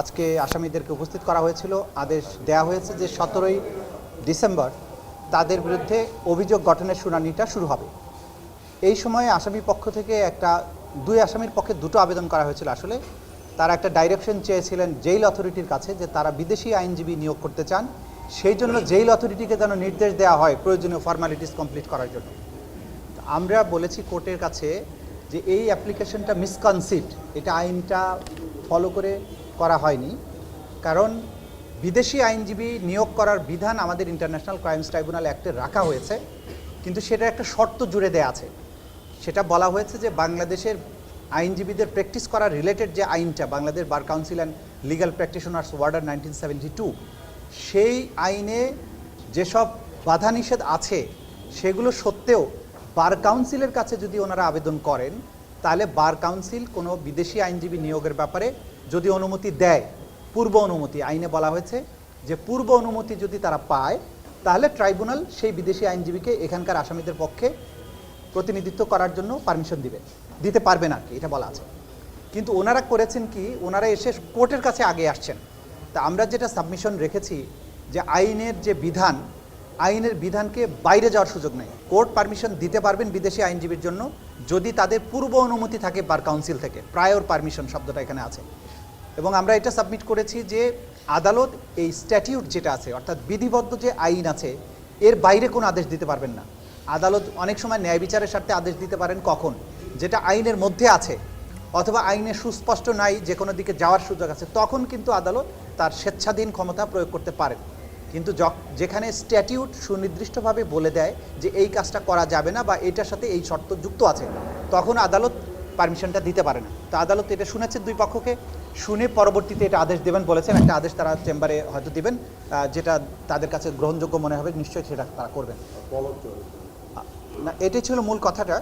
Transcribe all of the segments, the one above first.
আজকে আসামিদেরকে উপস্থিত করা হয়েছিল। আদেশ দেয়া হয়েছে যে সতেরোই ডিসেম্বর তাদের বিরুদ্ধে অভিযোগ গঠনের শুনানিটা শুরু হবে। এই সময়ে আসামি পক্ষ থেকে একটা, দুই আসামির পক্ষে দুটো আবেদন করা হয়েছিল আসলে। তারা একটা ডাইরেকশন চেয়েছিলেন জেইল অথরিটির কাছে যে তারা বিদেশি আইনজীবী নিয়োগ করতে চান। সেই জন্য জেইল অথরিটিকে যেন নির্দেশ দেওয়া হয় প্রয়োজনীয় ফর্মালিটিস কমপ্লিট করার জন্য। আমরা বলেছি কোর্টের কাছে যে এই অ্যাপ্লিকেশনটা মিসকনসিপ্ট এটা আইনটা ফলো করে করা হয়নি। কারণ বিদেশি আইনজীবী নিয়োগ করার বিধান আমাদের ইন্টারন্যাশনাল ক্রাইমস ট্রাইব্যুনাল অ্যাক্টে রাখা হয়েছে। কিন্তু সেটা একটা শর্ত জুড়ে দেয়া আছে। সেটা বলা হয়েছে যে বাংলাদেশের আইনজীবীদের প্র্যাকটিস করার রিলেটেড যে আইনটা, Bangladesh bar council and legal practitioners order nineteen seventy two সেই আইনে যেসব বাধা নিষেধ আছে, সেগুলো সত্ত্বেও বার কাউন্সিলের কাছে যদি ওনারা আবেদন করেন, তাহলে বার কাউন্সিল কোনো বিদেশি আইনজীবী নিয়োগের ব্যাপারে যদি অনুমতি দেয়, পূর্ব অনুমতি আইনে বলা হয়েছে যে পূর্ব অনুমতি যদি তারা পায়, তাহলে ট্রাইব্যুনাল সেই বিদেশি আইনজীবীকে এখানকার আসামিদের পক্ষে প্রতিনিধিত্ব করার জন্য পারমিশন দিবে। দিতে পারবে না এটা বলা আছে। কিন্তু ওনারা করেছেন কি, ওনারা এসে কোর্টের কাছে আগে আসছেন। তা আমরা যেটা সাবমিশন রেখেছি যে আইনের যে বিধান, আইনের বিধানকে বাইরে যাওয়ার সুযোগ নেই। কোর্ট পারমিশন দিতে পারবেন বিদেশি আইনজীবীর জন্য যদি তাদের পূর্ব অনুমতি থাকে বার কাউন্সিল থেকে, প্রায়র পারমিশন শব্দটা এখানে আছে। এবং আমরা এটা সাবমিট করেছি যে আদালত এই স্ট্যাটিউট যেটা আছে, অর্থাৎ বিধিবদ্ধ যে আইন আছে, এর বাইরে কোনো আদেশ দিতে পারবেন না। আদালত অনেক সময় ন্যায় বিচারের স্বার্থে আদেশ দিতে পারেন কখন? যেটা আইনের মধ্যে আছে, অথবা আইনে সুস্পষ্ট নাই যে কোনো দিকে যাওয়ার সুযোগ আছে, তখন কিন্তু আদালত তার স্বেচ্ছাধীন ক্ষমতা প্রয়োগ করতে পারেন। কিন্তু যেখানে স্ট্যাটিউট সুনির্দিষ্টভাবে বলে দেয় যে এই কাজটা করা যাবে না বা এটার সাথে এই শর্ত যুক্ত আছে, তখন আদালত পারমিশনটা দিতে পারে না। তো আদালত এটা শুনেছে দুই পক্ষকে। শুনে পরবর্তীতে এটা আদেশ দেবেন বলেছেন। একটা আদেশ তারা চেম্বারে হয়তো দিবেন যেটা তাদের কাছে গ্রহণযোগ্য মনে হবে, নিশ্চয়ই সেটা তারা করবেন। না, এটাই ছিল মূল কথাটা।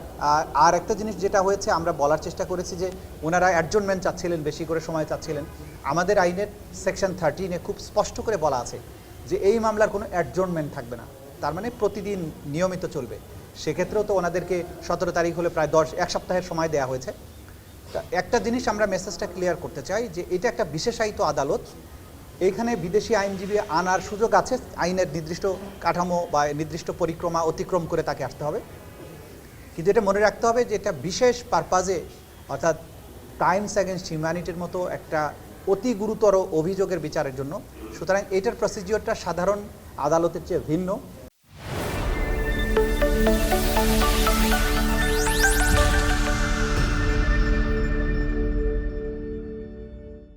আর একটা জিনিস যেটা হয়েছে, আমরা বলার চেষ্টা করেছি যে ওনারা অ্যাডজনমেন্ট চাচ্ছিলেন, বেশি করে সময় চাচ্ছিলেন। আমাদের আইনের সেকশন থার্টিনে খুব স্পষ্ট করে বলা আছে যে এই মামলার কোনো অ্যাডজনমেন্ট থাকবে না। তার মানে প্রতিদিন নিয়মিত চলবে। সেক্ষেত্রেও তো ওনাদেরকে সতেরো তারিখ হলে প্রায় দশ, এক সপ্তাহের সময় দেওয়া হয়েছে। একটা জিনিস আমরা মেসেজটা ক্লিয়ার করতে চাই যে এটা একটা বিশেষায়িত আদালত। এইখানে বিদেশি আইনজীবী আনার সুযোগ আছে, আইনের নির্দিষ্ট কাঠামো বা নির্দিষ্ট পরিক্রমা অতিক্রম করে তাকে আসতে হবে। কিন্তু এটা মনে রাখতে হবে যে এটা বিশেষ পারপাজে অর্থাৎ ক্রাইমস অ্যাগেনস্ট হিউম্যানিটির মতো একটা অতি গুরুতর অভিযোগের বিচারের জন্য। সুতরাং এটার প্রসিজিওরটা সাধারণ আদালতের চেয়ে ভিন্ন। Bye.